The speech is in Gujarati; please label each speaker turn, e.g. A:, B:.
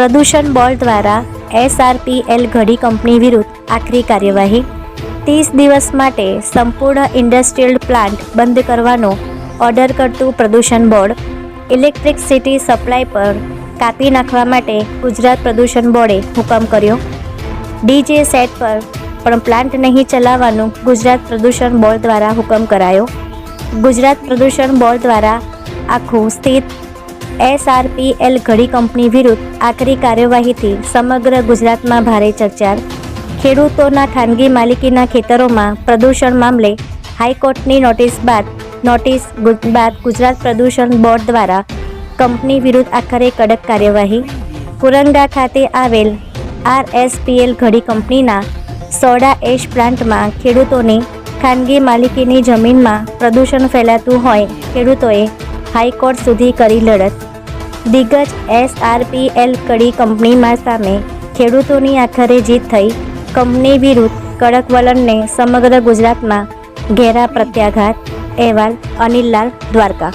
A: પ્રદૂષણ બોર્ડ દ્વારા એસઆરપીએલ ઘડી કંપની વિરુદ્ધ આખરી કાર્યવાહી. ત્રીસ દિવસ માટે સંપૂર્ણ ઇન્ડસ્ટ્રીયલ પ્લાન્ટ બંધ કરવાનો ઓર્ડર કરતું પ્રદૂષણ બોર્ડ. ઇલેક્ટ્રિકસિટી સપ્લાય પર કાપી નાખવા માટે ગુજરાત પ્રદૂષણ બોર્ડે હુકમ કર્યો. ડીજે સેટ પર પણ પ્લાન્ટ નહીં ચલાવવાનું ગુજરાત પ્રદૂષણ બોર્ડ દ્વારા હુકમ કરાયો. ગુજરાત પ્રદૂષણ બોર્ડ દ્વારા આખું સ્થિત એસઆરપીએલ ઘડી કંપની વિરુદ્ધ આકરી કાર્યવાહીથી સમગ્ર ગુજરાતમાં ભારે ચર્ચા ખેડૂતોના ખાનગી માલિકીના ખેતરોમાં પ્રદૂષણ મામલે હાઈકોર્ટની નોટિસ બાદ નોટિસ બાદ ગુજરાત પ્રદૂષણ બોર્ડ દ્વારા કંપની વિરુદ્ધ આખરે કડક કાર્યવાહી. કુરંગા ખાતે આવેલ આરએસપીએલ ઘડી કંપનીના સોડા એશ પ્લાન્ટમાં ખેડૂતોની ખાનગી માલિકીની જમીનમાં પ્રદૂષણ ફેલાતું હોય, ખેડૂતોએ હાઈકોર્ટ સુધી કરી લડત. દિગ્ગજ એસઆરપીએલ કડી કંપનીમાં સામે ખેડૂતોની આખરે જીત થઈ. કંપની વિરુદ્ધ કડક વલણને સમગ્ર ગુજરાતમાં ઘેરા પ્રત્યાઘાત, અહેવાલ અનિલલાલ દ્વારકા